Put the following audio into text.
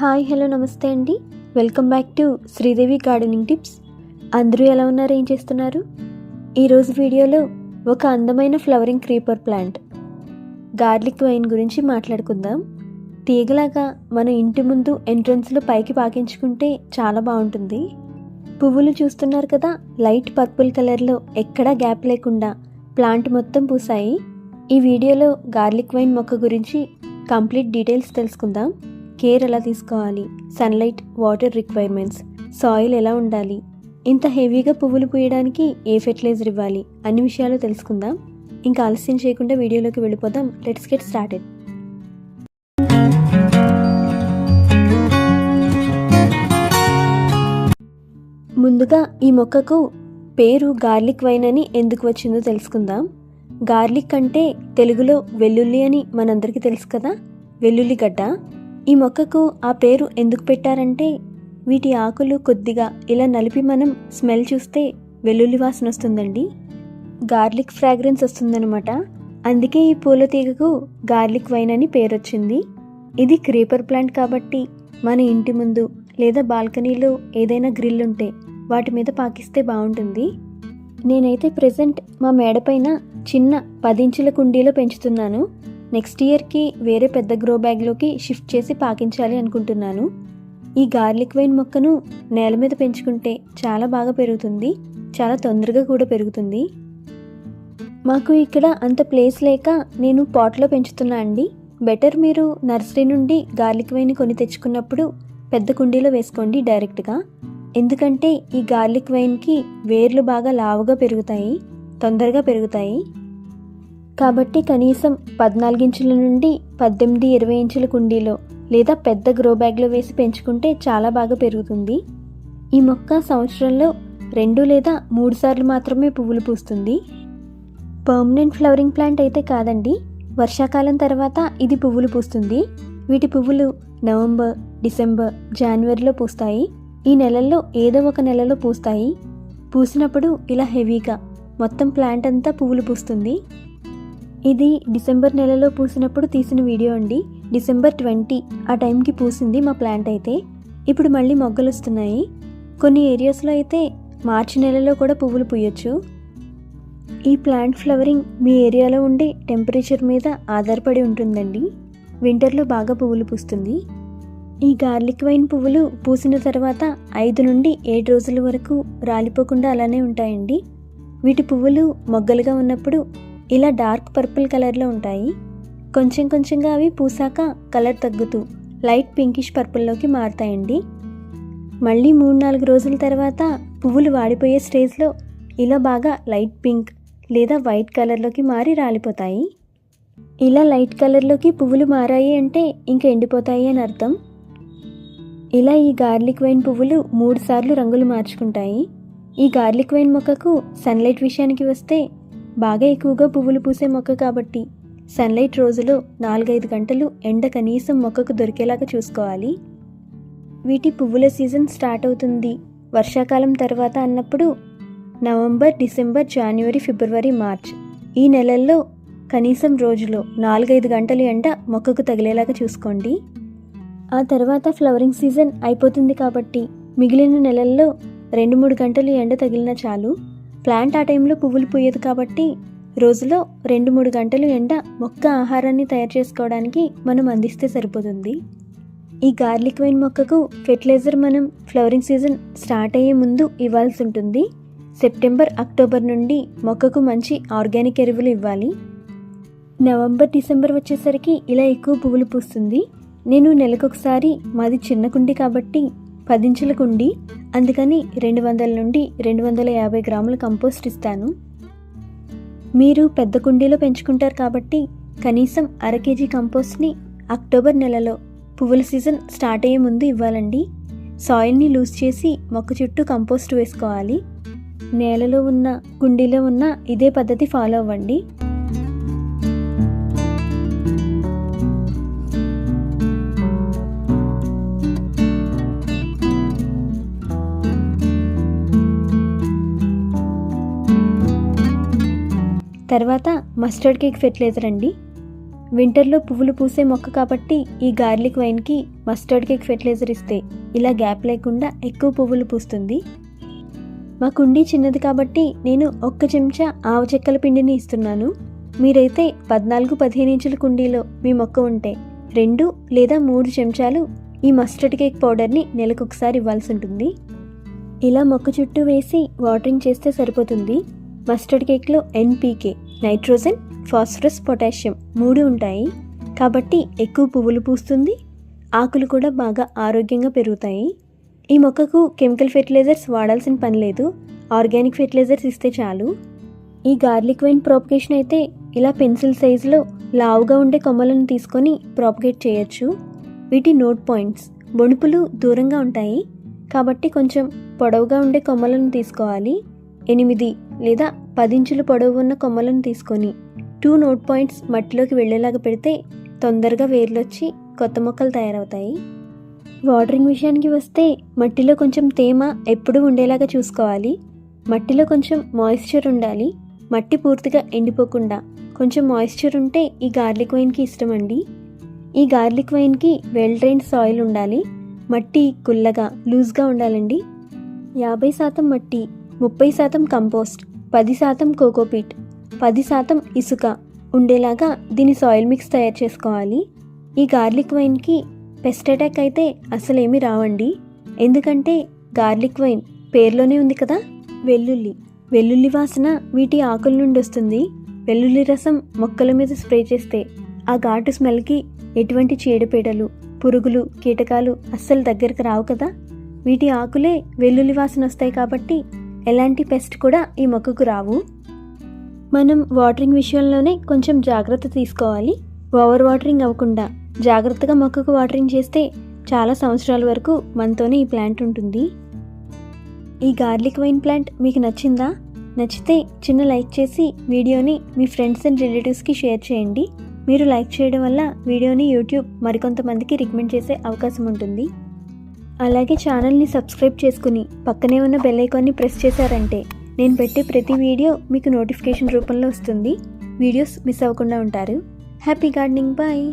Hi hello నమస్తే అండి. Welcome back to Sridevi gardening tips. అందరూ ఎలా ఉన్నారు? ఏం చేస్తున్నారు? ఈరోజు వీడియోలో ఒక అందమైన flowering creeper plant. Garlic vine గురించి మాట్లాడుకుందాం. తీగలాగా మన ఇంటి ముందు ఎంట్రన్స్లో పైకి పాకించుకుంటే చాలా బాగుంటుంది. పువ్వులు చూస్తున్నారు కదా లైట్ పర్పుల్ కలర్లో ఎక్కడా గ్యాప్ లేకుండా ప్లాంట్ మొత్తం పూసాయి. ఈ వీడియోలో గార్లిక్ వైన్ మొక్క గురించి కంప్లీట్ డీటెయిల్స్ తెలుసుకుందాం. కేర్ ఎలా తీసుకోవాలి? సన్లైట్ వాటర్ రిక్వైర్మెంట్స్ సాయిల్ ఎలా ఉండాలి? ఇంత హెవీగా పువ్వులు పూయడానికి ఏ ఫెర్టిలైజర్ ఇవ్వాలి? అన్ని విషయాలు తెలుసుకుందాం. ఇంకా ఆలస్యం చేయకుండా వీడియోలోకి వెళ్ళిపోదాం. Let's get started. ముందుగా ఈ మొక్కకు పేరు గార్లిక్ వైన్ అని ఎందుకు వచ్చిందో తెలుసుకుందాం. గార్లిక్ అంటే తెలుగులో వెల్లుల్లి అని మనందరికీ తెలుసు కదా? వెల్లుల్లి గడ్డ ఈ మొక్కకు ఆ పేరు ఎందుకు పెట్టారంటే వీటి ఆకులు కొద్దిగా ఇలా నలిపి మనం స్మెల్ చూస్తే వెల్లుల్లి వాసన వస్తుందండి. గార్లిక్ ఫ్రాగ్రెన్స్ వస్తుందనమాట అందుకే ఈ పూల తీగకు గార్లిక్ వైన్ అని పేరు వచ్చింది ఇది క్రీపర్ ప్లాంట్ కాబట్టి మన ఇంటి ముందు లేదా బాల్కనీలో ఏదైనా గ్రిల్ ఉంటే వాటి మీద పాకిస్తే బాగుంటుంది. నేనైతే ప్రజెంట్ మా మేడపైన చిన్న పదించుల కుండీలో పెంచుతున్నాను. నెక్స్ట్ ఇయర్కి వేరే పెద్ద గ్రో బ్యాగ్లోకి షిఫ్ట్ చేసి పాకించాలి అనుకుంటున్నాను. ఈ గార్లిక్ వైన్ మొక్కను నేల మీద పెంచుకుంటే చాలా బాగా పెరుగుతుంది చాలా తొందరగా కూడా పెరుగుతుంది. మాకు ఇక్కడ అంత ప్లేస్ లేక నేను పాట్లో పెంచుతున్నా అండి. బెటర్ మీరు నర్సరీ నుండి గార్లిక్ వైన్ కొని తెచ్చుకున్నప్పుడు పెద్ద కుండీలో వేసుకోండి డైరెక్ట్గా. ఎందుకంటే ఈ గార్లిక్ వైన్కి వేర్లు బాగా లావుగా పెరుగుతాయి తొందరగా పెరుగుతాయి. కాబట్టి కనీసం పద్నాలుగు ఇంచుల నుండి పద్దెనిమిది ఇరవై ఇంచుల కుండీలో లేదా పెద్ద గ్రో బ్యాగ్లో వేసి పెంచుకుంటే చాలా బాగా పెరుగుతుంది. ఈ మొక్క సంవత్సరంలో రెండు లేదా మూడు సార్లు మాత్రమే పువ్వులు పూస్తుంది. పర్మనెంట్ ఫ్లవరింగ్ ప్లాంట్ అయితే కాదండి. వర్షాకాలం తర్వాత ఇది పువ్వులు పూస్తుంది. వీటి పువ్వులు నవంబర్ డిసెంబర్ జనవరిలో పూస్తాయి. ఈ నెలల్లో ఏదో ఒక నెలలో పూస్తాయి. పూసినప్పుడు ఇలా హెవీగా మొత్తం ప్లాంట్ అంతా పువ్వులు పూస్తుంది. ఇది డిసెంబర్ నెలలో పూసినప్పుడు తీసిన వీడియో అండి. డిసెంబర్ ట్వంటీ ఆ టైంకి పూసింది మా ప్లాంట్ అయితే. ఇప్పుడు మళ్ళీ మొగ్గలు వస్తున్నాయి. కొన్ని ఏరియాస్లో అయితే మార్చి నెలలో కూడా పువ్వులు పూయొచ్చు. ఈ ప్లాంట్ ఫ్లవరింగ్ మీ ఏరియాలో ఉండే టెంపరేచర్ మీద ఆధారపడి ఉంటుందండి. వింటర్లో బాగా పువ్వులు పూస్తుంది. ఈ గార్లిక్ వైన్ పువ్వులు పూసిన తర్వాత ఐదు నుండి ఏడు రోజుల వరకు రాలిపోకుండా అలానే ఉంటాయండి. వీటి పువ్వులు మొగ్గలుగా ఉన్నప్పుడు ఇలా డార్క్ పర్పుల్ కలర్లో ఉంటాయి. కొంచెం కొంచెంగా అవి పూసాక కలర్ తగ్గుతూ లైట్ పింకిష్ పర్పుల్లోకి మారుతాయండి. మళ్ళీ మూడు నాలుగు రోజుల తర్వాత పువ్వులు వాడిపోయే స్టేజ్లో ఇలా బాగా లైట్ పింక్ లేదా వైట్ కలర్లోకి మారి రాలిపోతాయి. ఇలా లైట్ కలర్లోకి పువ్వులు మారాయి అంటే ఇంకా ఎండిపోతాయి అని అర్థం. ఇలా ఈ గార్లిక్ వైన్ పువ్వులు మూడు సార్లు రంగులు మార్చుకుంటాయి. ఈ గార్లిక్ వైన్ మొక్కకు సన్లైట్ విషయానికి వస్తే బాగా ఎక్కువగా పువ్వులు పూసే మొక్క కాబట్టి సన్లైట్ రోజులో నాలుగైదు గంటలు ఎండ కనీసం మొక్కకు దొరికేలాగా చూసుకోవాలి. వీటి పువ్వుల సీజన్ స్టార్ట్ అవుతుంది. వర్షాకాలం తర్వాత అన్నప్పుడు నవంబర్ డిసెంబర్ జనవరి ఫిబ్రవరి మార్చ్ ఈ నెలల్లో కనీసం రోజులో నాలుగైదు గంటలు ఎండ మొక్కకు తగిలేలాగా చూసుకోండి. ఆ తర్వాత ఫ్లవరింగ్ సీజన్ అయిపోతుంది కాబట్టి మిగిలిన నెలల్లో రెండు మూడు గంటలు ఎండ తగిలిన చాలు. ప్లాంట్ ఆ టైంలో పువ్వులు పూయదు కాబట్టి రోజులో రెండు మూడు గంటలు ఎండ మొక్క ఆహారాన్ని తయారు చేసుకోవడానికి మనం అందిస్తే సరిపోతుంది. ఈ గార్లిక్ వైన్ మొక్కకు ఫెర్టిలైజర్ మనం ఫ్లవరింగ్ సీజన్ స్టార్ట్ అయ్యే ముందు ఇవ్వాల్సి ఉంటుంది. సెప్టెంబర్ అక్టోబర్ నుండి మొక్కకు మంచి ఆర్గానిక్ ఎరువులు ఇవ్వాలి. నవంబర్ డిసెంబర్ వచ్చేసరికి ఇలా ఎక్కువ పువ్వులు పూస్తుంది. నేను నెలకొకసారి మాది చిన్న కుండి కాబట్టి పదించుల కుండి అందుకని రెండు వందల నుండి రెండు వందల యాభై గ్రాముల కంపోస్ట్ ఇస్తాను. మీరు పెద్ద కుండీలో పెంచుకుంటారు కాబట్టి కనీసం అర కేజీ కంపోస్ట్ని అక్టోబర్ నెలలో పువ్వుల సీజన్ స్టార్ట్ అయ్యే ముందు ఇవ్వాలండి. సాయిల్ని లూజ్ చేసి మొక్క చుట్టూ కంపోస్ట్ వేసుకోవాలి. నేలలో ఉన్న కుండీలో ఉన్న ఇదే పద్ధతి ఫాలో అవ్వండి. తర్వాత మస్టర్డ్ కేక్ ఫెర్టిలైజర్ అండి. వింటర్లో పువ్వులు పూసే మొక్క కాబట్టి ఈ గార్లిక్ వైన్కి మస్టర్డ్ కేక్ ఫెర్టిలైజర్ ఇస్తే ఇలా గ్యాప్ లేకుండా ఎక్కువ పువ్వులు పూస్తుంది. మా కుండీ చిన్నది కాబట్టి నేను ఒక్క చెంచా ఆవు చెక్కల పిండిని ఇస్తున్నాను. మీరైతే పద్నాలుగు పదిహేను ఇంచుల కుండీలో మీ మొక్క ఉంటే రెండు లేదా మూడు చెంచాలు ఈ మస్టర్డ్ కేక్ పౌడర్ని నెలకొకసారి ఇవ్వాల్సి ఉంటుంది. ఇలా మొక్క చుట్టూ వేసి వాటరింగ్ చేస్తే సరిపోతుంది. మస్టర్డ్ కేక్లో ఎన్పీకే నైట్రోజన్ ఫాస్ఫరస్ పొటాషియం మూడు ఉంటాయి. కాబట్టి ఎక్కువ పువ్వులు పూస్తుంది ఆకులు కూడా బాగా ఆరోగ్యంగా పెరుగుతాయి. ఈ మొక్కకు కెమికల్ ఫెర్టిలైజర్స్ వాడాల్సిన పని లేదు ఆర్గానిక్ ఫెర్టిలైజర్స్ ఇస్తే చాలు. ఈ గార్లిక్ వైన్ ప్రాపగేషన్ అయితే ఇలా పెన్సిల్ సైజులో లావుగా ఉండే కొమ్మలను తీసుకొని ప్రాపగేట్ చేయొచ్చు. వీటి నోట్ పాయింట్స్ బొణుపులు దూరంగా ఉంటాయి. కాబట్టి కొంచెం పొడవుగా ఉండే కొమ్మలను తీసుకోవాలి. ఎనిమిది లేదా పది పొడవు ఉన్న కొమ్మలను తీసుకొని టూ నోట్ పాయింట్స్ మట్టిలోకి వెళ్ళేలాగా పెడితే తొందరగా వేర్లొచ్చి కొత్త మొక్కలు తయారవుతాయి. వాటరింగ్ విషయానికి వస్తే మట్టిలో కొంచెం తేమ ఎప్పుడూ ఉండేలాగా చూసుకోవాలి. మట్టిలో కొంచెం మాయిశ్చర్ ఉండాలి. మట్టి పూర్తిగా ఎండిపోకుండా కొంచెం మాయిశ్చర్ ఉంటే ఈ గార్లిక్ వైన్కి ఇష్టం అండి ఈ గార్లిక్ వైన్కి వెల్ డ్రైన్ సాయిల్ ఉండాలి. మట్టి కుల్లగా లూజ్గా ఉండాలండి. యాభై శాతం మట్టి ముప్పై శాతం కంపోస్ట్ పది శాతం కోకోపీట్ పది శాతం ఇసుక ఉండేలాగా దీని సాయిల్ మిక్స్ తయారు చేసుకోవాలి. ఈ గార్లిక్ వైన్కి పెస్ట్ అటాక్ అయితే అసలేమీ రావండి. ఎందుకంటే గార్లిక్ వైన్ పేర్లోనే ఉంది కదా? వెల్లుల్లి. వెల్లుల్లి వాసన వీటి ఆకుల నుండి వస్తుంది. వెల్లుల్లి రసం మొక్కల మీద స్ప్రే చేస్తే ఆ ఘాటు స్మెల్కి ఎటువంటి చీడపీడలు పురుగులు కీటకాలు అస్సలు దగ్గరకు రావు కదా? వీటి ఆకులే వెల్లుల్లి వాసన వస్తాయి కాబట్టి ఎలాంటి పెస్ట్ కూడా ఈ మొక్కకు రావు. మనం వాటరింగ్ విషయంలోనే కొంచెం జాగ్రత్త తీసుకోవాలి. ఓవర్ వాటరింగ్ అవ్వకుండా జాగ్రత్తగా మొక్కకు వాటరింగ్ చేస్తే చాలా సంవత్సరాల వరకు మనతోనే ఈ ప్లాంట్ ఉంటుంది. ఈ గార్లిక్ వైన్ ప్లాంట్ మీకు నచ్చిందా? నచ్చితే చిన్న లైక్ చేసి వీడియోని మీ ఫ్రెండ్స్ అండ్ రిలేటివ్స్కి షేర్ చేయండి. మీరు లైక్ చేయడం వల్ల వీడియోని యూట్యూబ్ మరికొంతమందికి రికమెండ్ చేసే అవకాశం ఉంటుంది. అలాగే ఛానల్ని సబ్స్క్రైబ్ చేసుకుని పక్కనే ఉన్న బెల్ ఐకాన్ని ప్రెస్ చేశారంటే నేను పెట్టే ప్రతి వీడియో మీకు నోటిఫికేషన్ రూపంలో వస్తుంది. వీడియోస్ మిస్ అవ్వకుండా ఉంటారు. Happy gardening bye